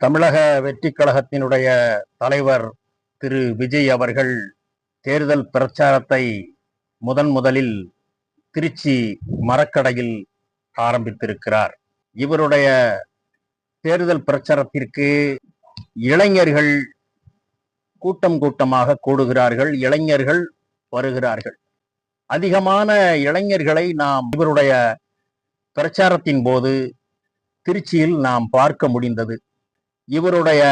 தமிழக வெற்றி கழகத்தினுடைய தலைவர் திரு விஜய் அவர்கள் தேர்தல் பிரச்சாரத்தை முதன் முதலில் திருச்சி மரக்கடையில் ஆரம்பித்திருக்கிறார். இவருடைய தேர்தல் பிரச்சாரத்திற்கு இளைஞர்கள் கூட்டம் கூட்டமாக கூடுகிறார்கள் இளைஞர்கள் வருகிறார்கள். அதிகமான இளைஞர்களை நாம் இவருடைய பிரச்சாரத்தின் போது திருச்சியில் நாம் பார்க்க முடிந்தது. இவருடைய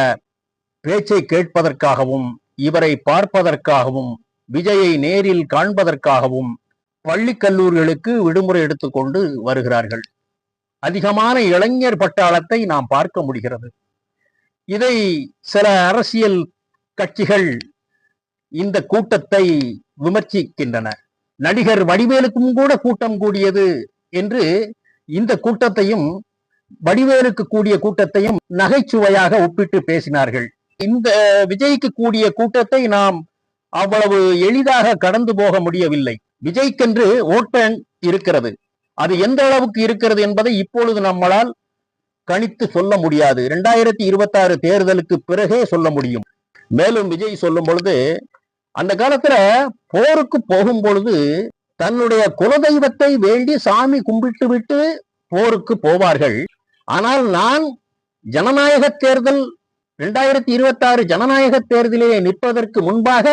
பேச்சை கேட்பதற்காகவும் இவரை பார்ப்பதற்காகவும் விஜயை நேரில் காண்பதற்காகவும் பள்ளி கல்லூரிகளுக்கு விடுமுறை எடுத்துக்கொண்டு வருகிறார்கள். அதிகமான இளைஞர் பட்டாளத்தை நாம் பார்க்க முடிகிறது. இதை சில அரசியல் கட்சிகள் இந்த கூட்டத்தை விமர்சிக்கின்றன. நடிகர் வடிவேலுக்கும் கூட கூட்டம் கூடியது என்று இந்த கூட்டத்தையும் வடிவேலுக்கு கூடிய கூட்டத்தையும் நகைச்சுவையாக ஒப்பிட்டு பேசினார்கள். இந்த விஜய்க்கு கூடிய கூட்டத்தை நாம் அவ்வளவு எளிதாக கடந்து போக முடியவில்லை. விஜய்க்கென்று ஓட்பேன் இருக்கிறது. அது எந்த அளவுக்கு இருக்கிறது என்பதை இப்பொழுது நம்மளால் கணித்து சொல்ல முடியாது. இரண்டாயிரத்தி இருபத்தி ஆறு தேர்தலுக்கு பிறகே சொல்ல முடியும். மேலும் விஜய் சொல்லும் பொழுது அந்த காலத்துல போருக்கு போகும் பொழுது தன்னுடைய குலதெய்வத்தை வேண்டி சாமி கும்பிட்டு விட்டு போருக்கு போவார்கள். ஆனால் நான் ஜனநாயக தேர்தல் இரண்டாயிரத்தி இருபத்தி ஆறு ஜனநாயக தேர்தலிலே நிற்பதற்கு முன்பாக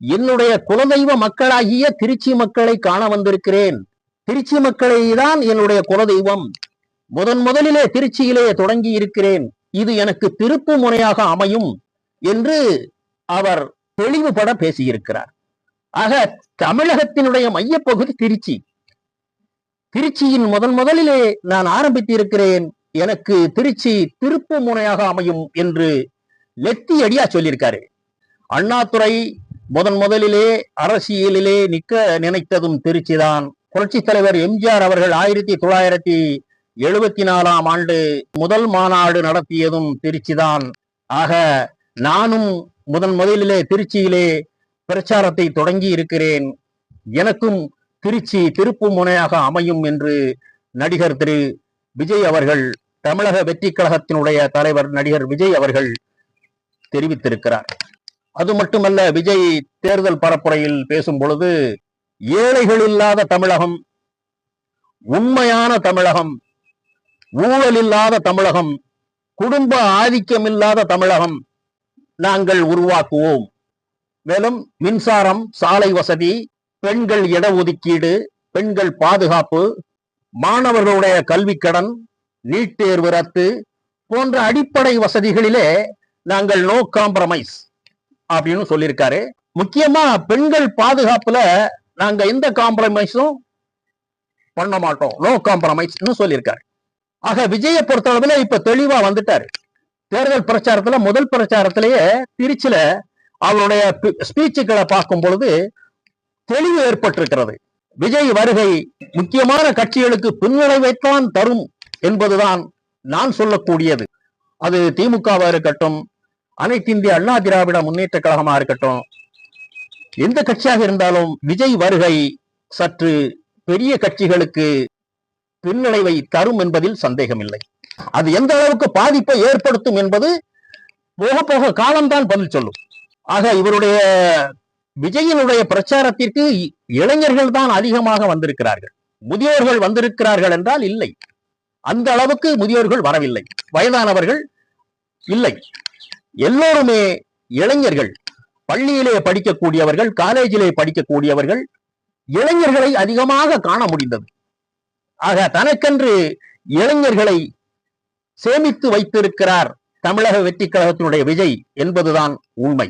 என்னுடைய குலதெய்வ மக்களாகிய திருச்சி மக்களை காண வந்திருக்கிறேன். திருச்சி மக்களை தான் என்னுடைய குலதெய்வம். முதன் முதலிலே திருச்சியிலே தொடங்கி இருக்கிறேன். இது எனக்கு திருப்பு முனையாக அமையும் என்று அவர் தெளிவுபட பேசியிருக்கிறார். ஆக தமிழகத்தினுடைய மையப்பகுதி திருச்சி. திருச்சியின் முதன் முதலிலே நான் ஆரம்பித்திருக்கிறேன். எனக்கு திருச்சி திருப்பு முனையாக அமையும் என்று லெத்தி அடியா சொல்லியிருக்காரு. அண்ணாதுரை முதன் முதலிலே அரசியலிலே நிற்க நினைத்ததும் திருச்சி தான் புரட்சி தலைவர் எம்ஜிஆர் அவர்கள் ஆயிரத்தி தொள்ளாயிரத்தி எழுபத்தி நாலாம் ஆண்டு முதல் மாநாடு நடத்தியதும் திருச்சிதான். ஆக நானும் முதன் முதலிலே திருச்சியிலே பிரச்சாரத்தை தொடங்கி இருக்கிறேன். எனக்கும் திருச்சி திருப்பு முனையாக அமையும் என்று நடிகர் திரு விஜய் அவர்கள் தமிழக வெற்றி கழகத்தினுடைய தலைவர் நடிகர் விஜய் அவர்கள் தெரிவித்திருக்கிறார். அது மட்டுமல்ல விஜய் தேர்தல் பரப்புரையில் பேசும் பொழுது ஏழைகள் இல்லாத தமிழகம் உண்மையான தமிழகம் ஊழல் இல்லாத தமிழகம் குடும்ப ஆதிக்கம் இல்லாத தமிழகம் நாங்கள் உருவாக்குவோம். மேலும் மின்சாரம் சாலை வசதி பெண்கள் இடஒதுக்கீடு பெண்கள் பாதுகாப்பு மாணவர்களுடைய கல்வி கடன் நீட் தேர்வு ரத்து போன்ற அடிப்படை வசதிகளிலே நாங்கள் நோ காம்ப்ரமைஸ் அப்படின்னு சொல்லியிருக்காரு. முக்கியமா பெண்கள் பாதுகாப்புல நாங்க எந்த காம்ப்ரமைஸும் பண்ண மாட்டோம். நோ காம்ப்ரமைஸ்னு சொல்லியிருக்காரு. ஆக விஜயை பொறுத்தளவுல இப்ப தெளிவா வந்துட்டாரு. தேர்தல் பிரச்சாரத்துல முதல் பிரச்சாரத்திலேயே திருச்சியில அவருடைய ஸ்பீச்சுகளை பார்க்கும் பொழுது தெளிவு ஏற்பட்டிருக்கிறது. விஜய் வருகை முக்கியமான கட்சிகளுக்கு பின்விளைவைத்தான் தரும் என்பதுதான் நான் சொல்லக்கூடியது. அது திமுகவா இருக்கட்டும் அனைத்து இந்திய அண்ணா திராவிட முன்னேற்ற கழகமா இருக்கட்டும் எந்த கட்சியாக இருந்தாலும் விஜய் வருகை சற்று பெரிய கட்சிகளுக்கு பின்னடைவை தரும் என்பதில் சந்தேகமில்லை. அது எந்த அளவுக்கு பாதிப்பை ஏற்படுத்தும் என்பது போக போக காலம்தான் பதில் சொல்லும். ஆக இவருடைய விஜயனுடைய பிரச்சாரத்திற்கு இளைஞர்கள் தான் அதிகமாக வந்திருக்கிறார்கள். முதியோர்கள் வந்திருக்கிறார்கள் என்றால் இல்லை. அந்த அளவுக்கு முதியோர்கள் வரவில்லை. வயதானவர்கள் இல்லை. எல்லோருமே இளைஞர்கள். பள்ளியிலே படிக்கக்கூடியவர்கள் காலேஜிலே படிக்கக்கூடியவர்கள் இளைஞர்களை அதிகமாக காண முடிந்தது. ஆக தனக்கென்று இளைஞர்களை சேமித்து வைத்திருக்கிறார் தமிழக வெற்றி கழகத்தினுடைய விஜய் என்பதுதான் உண்மை.